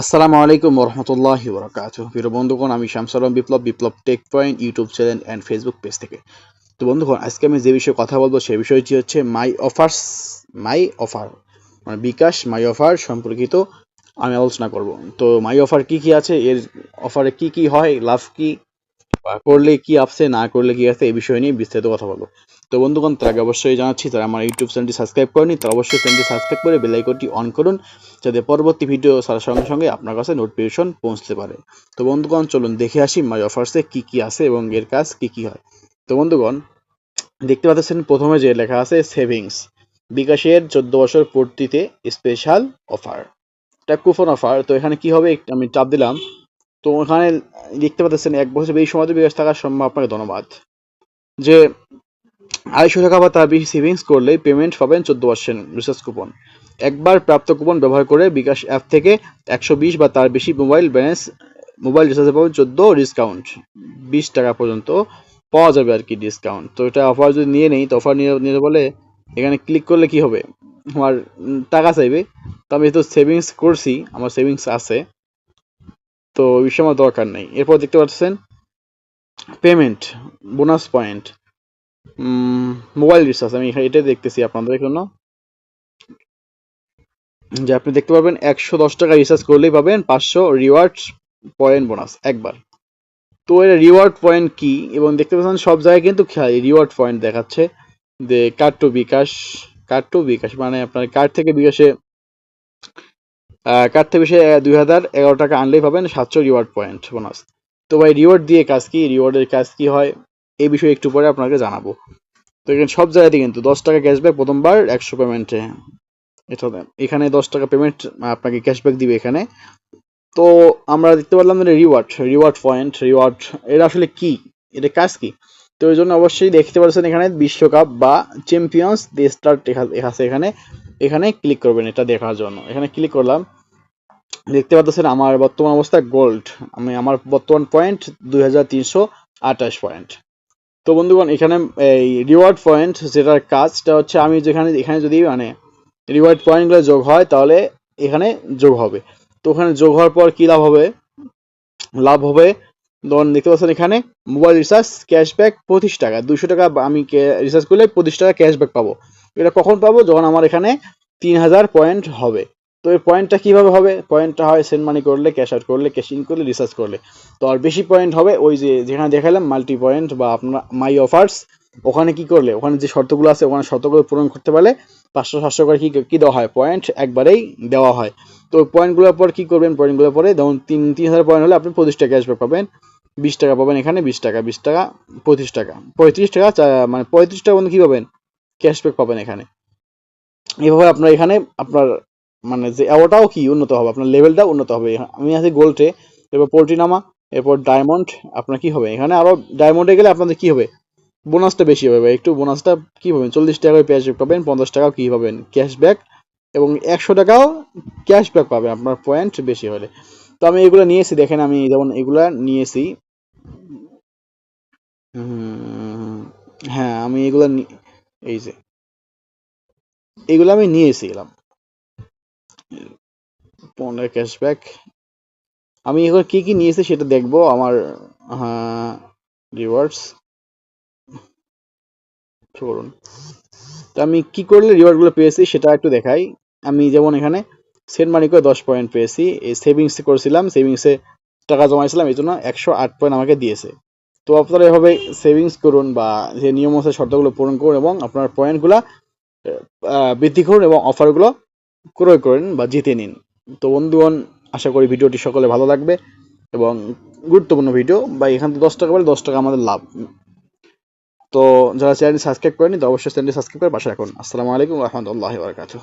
আসসালামু আলাইকুম রহমতুল্লাহ বরকাত প্রিয় বন্ধুগণ, আমি Shamsalam Biplob Biplob tech point YouTube channel and Facebook page থেকে। তো বন্ধুগণ, আজকে আমি যে বিষয়ে কথা বলব সেই বিষয়টি হচ্ছে মাই অফার্স, মাই অফার মানে বিকাশ মাই অফার সম্পর্কিত আমি আলোচনা করব। তো মাই অফার কি কি আছে, এর অফারে কি কি হয়, লাভ কি করলে কি আসছে না করলে কি আছে এই বিষয় নিয়ে বিস্তারিত কথা বলব। তো বন্ধুগণ, তার আগে অবশ্যই জানাচ্ছি, তারা আমার ইউটিউব চ্যানেলটি সাবস্ক্রাইব করেনি, তারা অবশ্যই চ্যানেলটি সাবস্ক্রাইব করে বেল আইকনটি অন করুন, যাতে পরবর্তী ভিডিও ছাড়ার সঙ্গে সঙ্গে আপনার কাছে নোটিফিকেশন পৌঁছতে পারে। তো বন্ধুগণ, চলুন দেখে আসি মাই অফার্সে কি কি আছে এবং এর কাজ কি কি হয়। তো বন্ধুগণ, দেখতে পাচ্ছেন প্রথমে যে লেখা আছে, সেভিংস। বিকাশের চোদ্দ বছর পূর্তিতে স্পেশাল অফার এটা কুপন অফার তো এখানে কি হবে আমি চাপ দিলাম। তো ওখানে দেখতে পাচ্ছেন, এক বছর বেশি সময় বিকাশ থাকার সম্ভব, আপনাকে ধন্যবাদ। যে আড়াইশো টাকা বা তার বেশি সেভিংস করলে পেমেন্ট পাবেন চোদ্দ পার্সেন্ট রিচার্জ কুপন একবার প্রাপ্ত কুপন ব্যবহার করে বিকাশ অ্যাপ থেকে একশো বিশ বা তার বেশি মোবাইল ব্যালেন্স মোবাইল রিচার্জে পাবেন চোদ্দ ডিসকাউন্ট বিশ টাকা পর্যন্ত পাওয়া যাবে আর কি ডিসকাউন্ট তো এটা অফার যদি নিয়ে নেই, তো অফার নিয়ে নিতে বলে এখানে ক্লিক করলে কি হবে? আমার টাকা চাইবে। তো আমি যেহেতু সেভিংস করছি, আমার সেভিংস আছে, তো ওই বিষয়ে আমার দরকার নেই। এরপর দেখতে পাচ্ছেন payment bonus point mobile recharge, আমি এটাই দেখতেছি আপনাদের জন্য। যে আপনি দেখতে পাবেন একশো দশ টাকা রিচার্জ করলেই পাবেন পাঁচশো রিওয়ার্ড পয়েন্ট বোনাস একবার। তো এর রিওয়ার্ড পয়েন্ট কি? এবং দেখতে পাচ্ছেন সব জায়গায় কিন্তু রিওয়ার্ড পয়েন্ট দেখাচ্ছে যে card to bKash card to bKash মানে আপনার কার্ড থেকে বিকাশে কার্ড থেকে বিকাশে দুই হাজার এগারো টাকা আনলেই পাবেন সাতশো রিওয়ার্ড পয়েন্ট বোনাস তো ভাই রিওয়ার্ড দিয়ে কাজ কি? রিওয়ার্ডের কাজ কি হয়? এই বিষয়ে একটু পরে আপনাকে জানাব। তো এখানে সব জায়গাতে কিন্তু দশ টাকা ক্যাশব্যাক প্রথমবার, একশো পেমেন্টে এটা। এখানে দশ টাকা পেমেন্ট আপনাকে ক্যাশব্যাক দিবে এখানে। তো আমরা দেখতে পারলাম যে রিওয়ার্ড রিওয়ার্ড পয়েন্ট রিওয়ার্ড এটা আসলে কি? এটা কাজ কি? তো এই জন্য অবশ্যই দেখতে পাচ্ছেন এখানে বিশ্বকাপ বা চ্যাম্পিয়ন্স দি স্টার আছে এখানে। এখানে ক্লিক করবেন এটা দেখার জন্য। এখানে ক্লিক করলাম। দেখতে পাচ্ছেন আমার বর্তমান অবস্থা গোল্ড আমি আমার বর্তমান পয়েন্ট দুই হাজার তিনশো আঠাশ পয়েন্ট তো বন্ধুগণ, এখানে এই রিওয়ার্ড পয়েন্ট যেটার কাজটা হচ্ছে আমি যেখানে, এখানে যদি মানে রিওয়ার্ড পয়েন্টগুলো যোগ হয়, তাহলে এখানে যোগ হবে। তো ওখানে যোগ হওয়ার পর কি লাভ হবে? লাভ হবে ধরুন দেখতে পাচ্ছেন এখানে মোবাইল রিচার্জ ক্যাশব্যাক পঁচিশ টাকা। দুশো টাকা আমি রিচার্জ করলে পঁচিশ টাকা ক্যাশব্যাক পাবো। এটা কখন পাবো? যখন আমার এখানে তিন হাজার পয়েন্ট হবে। তো এই পয়েন্টটা কীভাবে হবে? পয়েন্টটা হয় সেন্ড মানি করলে ক্যাশ আউট করলে ক্যাশ করলে রিসার্চ করলে। তো আর বেশি পয়েন্ট হবে ওই যে, যেখানে দেখালাম মাল্টি পয়েন্ট বা আপনার মাই অফার্স ওখানে কি করলে? ওখানে যে শর্তগুলো আছে, ওখানে শর্তগুলো পূরণ করতে পারলে পাঁচশো, সাতশো করে কি, কী দেওয়া হয়? পয়েন্ট একবারেই দেওয়া হয়। তো ওই পয়েন্টগুলোর পর কী করবেন? পয়েন্টগুলোর পরে ধরুন তিন তিন হাজার পয়েন্ট হলে আপনি পঁচিশ টাকা ক্যাশব্যাক পাবেন। বিশ টাকা পাবেন এখানে, বিশ টাকা বিশ টাকা, পঁচিশ টাকা। পঁয়ত্রিশ টাকা মানে পঁয়ত্রিশ টাকা পর্যন্ত কী পাবেন? ক্যাশব্যাক পাবেন এখানে। এভাবে আপনার এখানে আপনার মানে যে ওটাও কি উন্নত হবে, আপনার লেভেলটা উন্নত হবে। আমি আছি গোল্ডে এরপর পোল্ট্রিনামা এরপর ডায়মন্ড আপনার কি হবে? এখানে আরও ডায়মন্ডে গেলে আপনাদের কি হবে? বোনাসটা বেশি হবে। একটু বোনাসটা কি পাবেন? চল্লিশ টাকা ক্যাশব্যাক পাবেন, পঞ্চাশ টাকাও কি পাবেন? ক্যাশব্যাক এবং একশো টাকাও ক্যাশব্যাক পাবেন আপনার পয়েন্ট বেশি হলে। তো আমি এগুলো নিয়েছি দেখেন আমি যেমন এগুলা নিয়েছি হ্যাঁ আমি এগুলা এই যে, এগুলো আমি নিয়েছিলাম পনেরো ক্যাশব্যাক আমি এগুলো কি কি নিয়েছি সেটা দেখব আমার রিওয়ার্ডস করুন তো আমি কি করলে রিওয়ার্ডগুলো পেয়েছি সেটা একটু দেখাই। আমি যেমন এখানে সেন্ট মানি করে দশ পয়েন্ট পেয়েছি। এই সেভিংস করেছিলাম সেভিংসে টাকা জমাইছিলাম, এই জন্য একশো আট পয়েন্ট আমাকে দিয়েছে। তো আপনারা এভাবে সেভিংস করুন বা যে নিয়ম আছে শর্তগুলো পূরণ করুন এবং আপনার পয়েন্টগুলা বৃদ্ধি করুন এবং অফারগুলো ক্রয় করেন বা জিতে নিন। তো বন্ধুগণ, আশা করি ভিডিওটি সকলে ভালো লাগবে এবং গুরুত্বপূর্ণ ভিডিও বা এখান থেকে দশ টাকা বলে দশ টাকা আমাদের লাভ। তো যারা চ্যানেলটি সাবস্ক্রাইব করেনি তো অবশ্যই চ্যানেলটি সাবস্ক্রাইব করে পাশে রাখুন। আসসালামু আলাইকুম রহমতুল্লাহ বারকাতুহ।